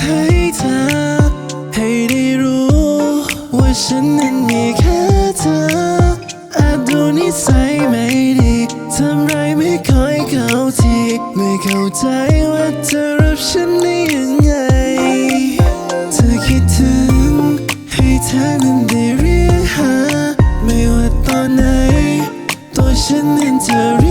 ให้เธอ ให้ได้รู้ ว่าฉันนั้นมีแค่เธอ อาจดูนิสัยไม่ดีทำไรไม่ค่อยเข้าทีไม่เข้าใจว่าเธอรับฉันได้ยังไง เธอคิดถึง ให้เธอนั้นได้เรียกหา ไม่ว่าตอนไหน ตัวฉันนั้นเธอ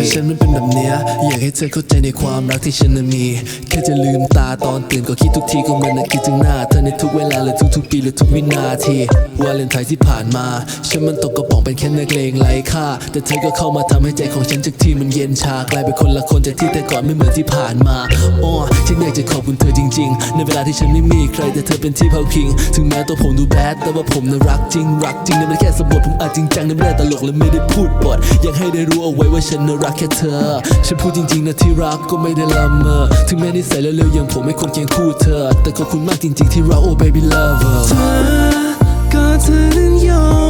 ตัวฉันมันเป็นแบบเนี้ยอยากให้เธอเข้าใจในความรักที่ฉันมี แค่จะลืมตาตอนตื่นก็คิดทุกทีก็เหมันนึกคิดถึงหน้า เธอในทุกเวลาและทุกๆปีและทุกวินาทีวาเลนไทน์ที่ผ่านมา ฉันมันตกกระป๋องเป็นแค่นักเลงไร้ค่า แต่เธอก็เข้ามาทำให้ใจของฉันจากที่มันเย็นชากลายเป็นคนละคนจากที่แต่ก่อนไม่เหมือนที่ผ่านมาอ้อฉันอยากจะขอบคุณเธอจริง ๆ ในเวลาที่ฉันไม่มีใครแต่เธอเป็นที่พักพิง ถึงแม้ตัวผมดูแบดแต่ว่าผมน่ะรักจริงรักจริงนั่นไม่แค่สมบทผมอาจจริงจังนั่นไม่ได้ตลกและไม่ได้พูดบทอยากให้ได้รู้เอาไว้ว่าฉันน่ะรักแค่เธอ ฉันพูดจริงๆนะที่รักก็ไม่ได้ละเมอ ถึงแม้นิสัยเลวๆอย่างผมไม่ควรเกียงคู่เธอ แต่ขอบคุณมากจริงๆที่รักโอ้ baby lover เธอก็เธอนั้นยอม